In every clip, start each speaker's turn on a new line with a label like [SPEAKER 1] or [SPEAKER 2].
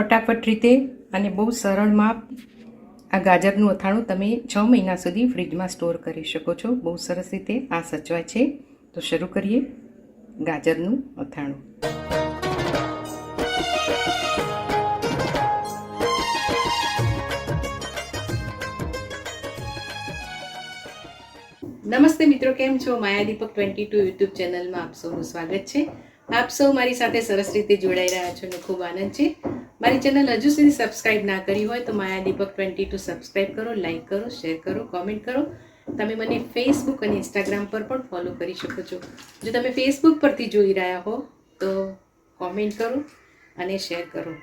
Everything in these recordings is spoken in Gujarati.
[SPEAKER 1] ફટાફટ રીતે અને બહુ સરળમાં આ ગાજરનું અથાણું તમે છ મહિના સુધી ફ્રીજમાં સ્ટોર કરી શકો છો. બહુ સરસ રીતે આ સચવાય છે. તો શરૂ કરીએ ગાજરનું અથાણું. નમસ્તે મિત્રો, કેમ છો? Maya Deepak twenty two YouTube ચેનલમાં આપ સૌનું સ્વાગત છે. આપ સૌ મારી સાથે સરસ રીતે જોડાઈ રહ્યા છો અને ખૂબ આનંદ છે. મારી ચેનલ હજુ સુધી સબસ્ક્રાઈબ ના કરી હોય તો Maya Deepak twenty two subscribe કરો લાઇક કરો શેર કરો કોમેન્ટ કરો. તમે મને ફેસબુક અને ઇન્સ્ટાગ્રામ પર પણ ફોલો કરી શકો છો. જો તમે ફેસબુક પરથી જોઈ રહ્યા હો, તો કોમેન્ટ કરો અને શેર કરો.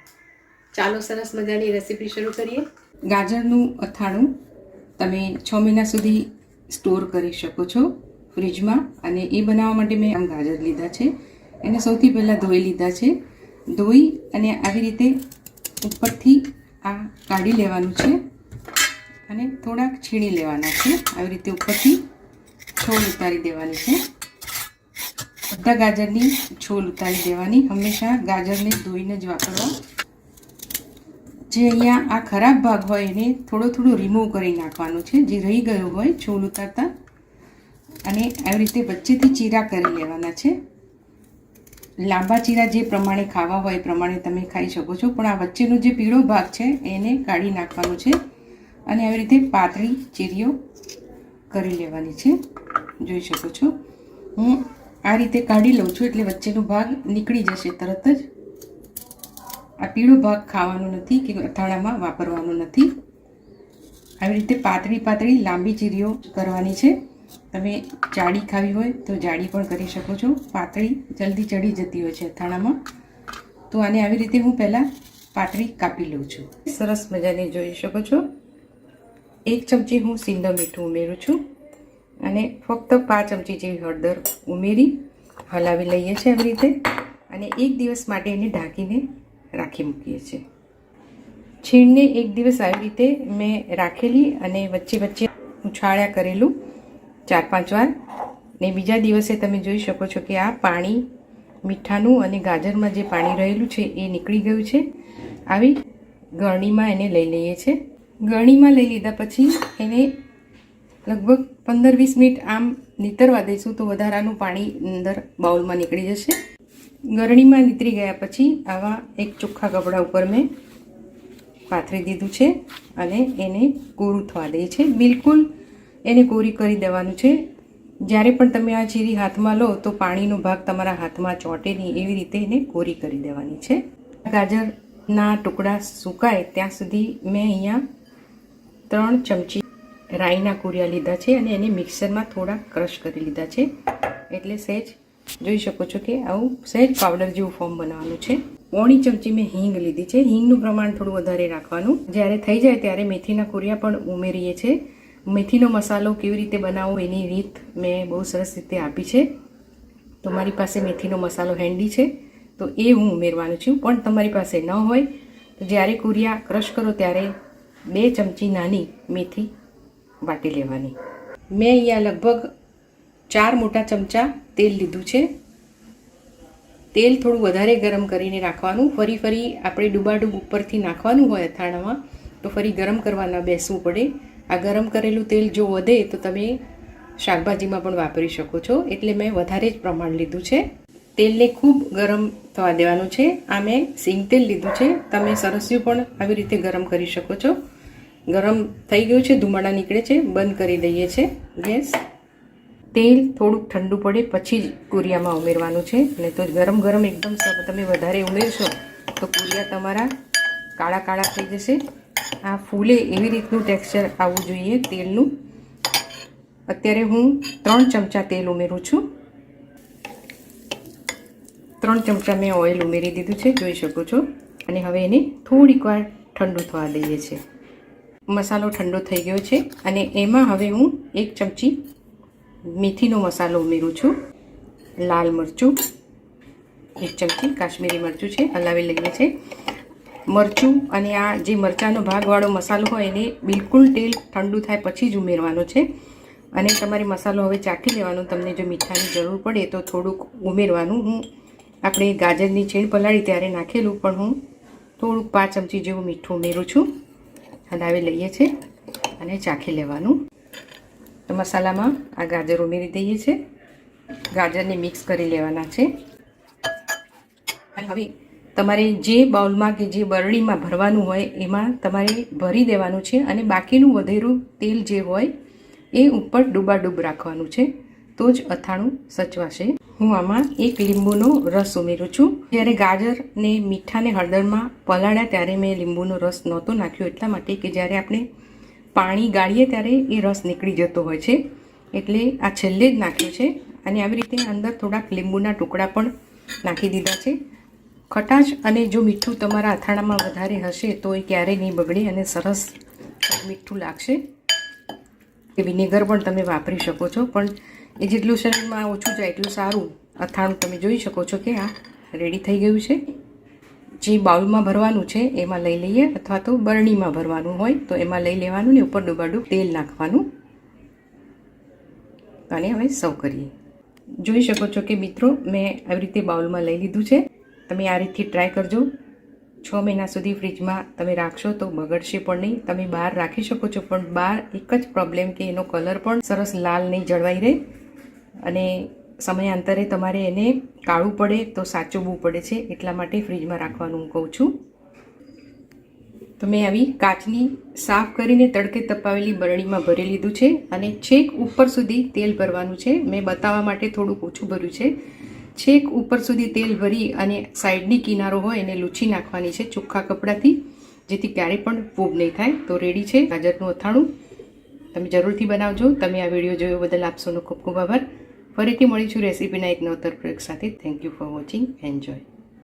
[SPEAKER 1] ચાલો સરસ મજાની રેસીપી શરૂ કરીએ. ગાજરનું અથાણું તમે છ મહિના સુધી સ્ટોર કરી શકો છો ફ્રીજમાં અને એ બનાવવા માટે મેં આમ ગાજર લીધા છે. એને સૌથી પહેલાં ધોઈ લીધા છે. ધોઈ અને આવી રીતે ઉપરથી આ કાઢી લેવાનું છે અને થોડાક છીણી લેવાના છે. આવી રીતે ઉપરથી છોલ ઉતારી દેવાની છે. બધા ગાજરની છોલ ઉતારી દેવાની. હંમેશા ગાજરને ધોઈને જ વાપરવા. જે અહીંયા આ ખરાબ ભાગ હોય એને થોડો થોડો રિમૂવ કરી નાખવાનો છે. જે રહી ગયો હોય છોલ ઉતારતા. અને આવી રીતે વચ્ચેથી ચીરા કરી લેવાના છે. લાંબા ચીરા જે પ્રમાણે ખાવા હોય એ પ્રમાણે તમે ખાઈ શકો છો. પણ આ વચ્ચેનો જે પીળો ભાગ છે, એને કાઢી નાખવાનો છે અને આવી રીતે પાતળી ચીરીઓ કરી લેવાની છે. જોઈ શકો છો. હું આ રીતે કાઢી લઉં છું એટલે વચ્ચેનો ભાગ નીકળી જશે તરત જ. આ પીળો ભાગ ખાવાનો નથી કે અથાણામાં વાપરવાનો નથી. આવી રીતે પાતળી પાતળી લાંબી ચીરીઓ કરવાની છે. તમે જાડી ખાવી હોય તો જાડી પણ કરી શકો છો. પાતળી જલ્દી ચડી જતી હોય છે અથાણામાં. તો આને આવી રીતે હું પહેલાં પાતળી કાપી લઉં છું. સરસ મજાની જોઈ શકો છો. એક ચમચી હું સિંધો મીઠું ઉમેરું છું અને ફક્ત પાંચ ચમચી જેવી હળદર ઉમેરી હલાવી લઈએ છીએ આવી રીતે અને એક દિવસ માટે એને ઢાંકીને રાખી મૂકીએ છીએ. છીણને એક દિવસ આવી રીતે મેં રાખેલી અને વચ્ચે વચ્ચે ઉછાળ્યા કરેલું. ચાર, પાંચ વાર. ને બીજા દિવસે તમે જોઈ શકો છો કે આ પાણી મીઠાનું અને ગાજરમાં જે પાણી રહેલું છે એ નીકળી ગયું છે. આવી ગરણીમાં એને લઈ લઈએ છીએ ગરણીમાં લઈ લીધા પછી એને લગભગ પંદર, વીસ મિનિટ આમ નીતરવા દઈશું તો વધારાનું પાણી અંદર બાઉલમાં નીકળી જશે. ગરણીમાં નીતરી ગયા પછી આવા એક ચોખ્ખા કપડા ઉપર મેં પાથરી દીધું છે અને એને કોરું થવા દે છે. બિલકુલ એને કોરી કરી દેવાનું છે. જ્યારે પણ તમે આ ચીરી હાથમાં લો, તો પાણીનો ભાગ તમારા હાથમાં ચોંટે નહીં એવી રીતે એને કોરી કરી દેવાની છે. ગાજરના ટુકડા સુકાય ત્યાં સુધી મેં અહીંયા ત્રણ ચમચી રાઈના કુરિયા લીધા છે અને એને મિક્સરમાં થોડા ક્રશ કરી લીધા છે. એટલે સહેજ જોઈ શકો છો કે આવું સહેજ પાવડર જેવું ફોર્મ બનાવવાનું છે. પોણી ચમચી મેં હિંગ લીધી છે. હિંગનું પ્રમાણ થોડું વધારે રાખવાનું. જ્યારે થઈ જાય ત્યારે મેથીના કુરિયા પણ ઉમેરીએ છીએ. મેથીનો મસાલો કેવી રીતે બનાવવો એની રીત મેં બહુ સરસ રીતે આપી છે. તો મારી પાસે મેથીનો મસાલો હેન્ડી છે. તો એ હું ઉમેરવાનું છું. પણ તમારી પાસે ન હોય, તો જ્યારે કુરિયા ક્રશ કરો ત્યારે બે ચમચી નાની મેથી વાટી લેવાની. મેં અહીંયા લગભગ ચાર મોટા ચમચા તેલ લીધું છે. તેલ થોડું વધારે ગરમ કરીને રાખવાનું. ફરી ફરી આપણે ડૂબાડૂબ ઉપરથી નાખવાનું હોય અથાણામાં, તો ફરી ગરમ કરવાના બેસવું પડે. આ ગરમ કરેલું તેલ જો વધે તો તમે શાકભાજીમાં પણ વાપરી શકો છો. એટલે મેં વધારે જ પ્રમાણ લીધું છે. તેલને ખૂબ ગરમ થવા દેવાનું છે. આ મેં સિંગ તેલ લીધું છે. તમે સરસ્યું પણ આવી રીતે ગરમ કરી શકો છો. ગરમ થઈ ગયું છે. ધુમાડા નીકળે છે. બંધ કરી દઈએ છે. ગેસ. તેલ થોડુંક ઠંડુ પડે પછી જ કુરિયામાં ઉમેરવાનું છે. નહીં તો ગરમ ગરમ એકદમ તમે વધારે ઉમેરશો તો કુરિયા તમારા કાળા કાળા થઈ જશે. આ ફૂલે એવી રીતનું ટેક્સચર આવવું જોઈએ તેલનું. અત્યારે હું ત્રણ ચમચા તેલ ઉમેરું છું. ત્રણ ચમચા મેં ઓઇલ ઉમેરી દીધું છે, જોઈ શકો છો. અને હવે એને થોડીક વાર ઠંડુ થવા દઈએ છીએ મસાલો ઠંડો થઈ ગયો છે અને એમાં હવે હું એક ચમચી મેથીનો મસાલો ઉમેરું છું. લાલ મરચું, એક ચમચી કાશ્મીરી મરચું છે, હલાવી લઈએ છે. મરચું અને આ જે મરચાંનો ભાગવાળો મસાલો હોય એને બિલકુલ તેલ ઠંડુ થાય પછી જ ઉમેરવાનો છે. અને તમારે મસાલો હવે ચાખી લેવાનો, તમને જો મીઠાની જરૂર પડે તો થોડુંક ઉમેરવાનું. હું આપણે ગાજરની છીણ પલાળી ત્યારે નાખેલું, પણ હું થોડુંક પાંચ ચમચી જેવું મીઠું ઉમેરું છું. હલાવી લઈએ છીએ અને ચાખી લેવાનું. તો મસાલામાં આ ગાજર ઉમેરી દઈએ છીએ ગાજરને મિક્સ કરી લેવાના છે. અને હવે તમારે જે બાઉલમાં કે જે બરણીમાં ભરવાનું હોય, એમાં તમારે ભરી દેવાનું છે અને બાકીનું વધેરું તેલ જે હોય, એ ઉપર ડૂબાડૂબ રાખવાનું છે. તો જ અથાણું સચવાશે. હું આમાં એક લીંબુનો રસ ઉમેરું છું. જ્યારે ગાજર ને મીઠા ને હળદરમાં પલાળ્યા ત્યારે મેં લીંબુનો રસ નહોતો નાખ્યો. એટલા માટે કે જ્યારે આપણે પાણી ગાળીએ ત્યારે એ રસ નીકળી જતો હોય છે. એટલે આ છેલ્લે જ નાખ્યો છે. અને આવી રીતે અંદર થોડાક લીંબુના ટુકડા પણ નાખી દીધા છે. ખટાશ અને જો મીઠું તમારા અથાણામાં વધારે હશે તો એ ક્યારેય નહીં બગડે અને સરસ મીઠું લાગશે. કે વિનેગર પણ તમે વાપરી શકો છો. પણ એ જેટલું શરીરમાં ઓછું જાય એટલું સારું અથાણું તમે જોઈ શકો છો કે આ રેડી થઈ ગયું છે. જે બાઉલમાં ભરવાનું છે, એમાં લઈ લઈએ. અથવા તો બરણીમાં ભરવાનું હોય, તો એમાં લઈ લેવાનું ને ઉપર ડૂબાડું તેલ નાખવાનું. અને હવે સર્વ કરીએ. જોઈ શકો છો કે મિત્રો, મેં આવી રીતે બાઉલમાં લઈ લીધું છે. તમે આ રીતથી ટ્રાય કરજો. છ મહિના સુધી ફ્રીજમાં તમે રાખશો તો બગડશે પણ નહીં. તમે બહાર રાખી શકો છો, પણ બહાર એક જ પ્રોબ્લેમ કે એનો કલર પણ સરસ લાલ નહીં જળવાઈ રહે. અને સમયાંતરે તમારે એને કાળું પડે તો સાચવવું પડે છે. એટલા માટે ફ્રીજમાં રાખવાનું હું કહું છું. તો મેં આવી કાચની સાફ કરીને તડકે તપાવેલી બરણીમાં ભરી લીધું છે અને છેક ઉપર સુધી તેલ ભરવાનું છે. મેં બતાવવા માટે થોડુંક ઓછું ભર્યું છે. છેક ઉપર સુધી તેલ ભરી અને સાઈડની કિનારો હોય એને લૂછી નાખવાની છે ચોખ્ખા કપડાથી, જેથી ક્યારેય પણ ફૂગ નહીં થાય. તો રેડી છે ગાજરનું અથાણું. તમે જરૂરથી બનાવજો. તમે આ વીડિયો જોયો બદલ આપશોનો ખૂબ ખૂબ આભાર. ફરીથી મળીશું રેસીપીના એક નવતર પ્રયોગ સાથે. Thank you for watching enjoy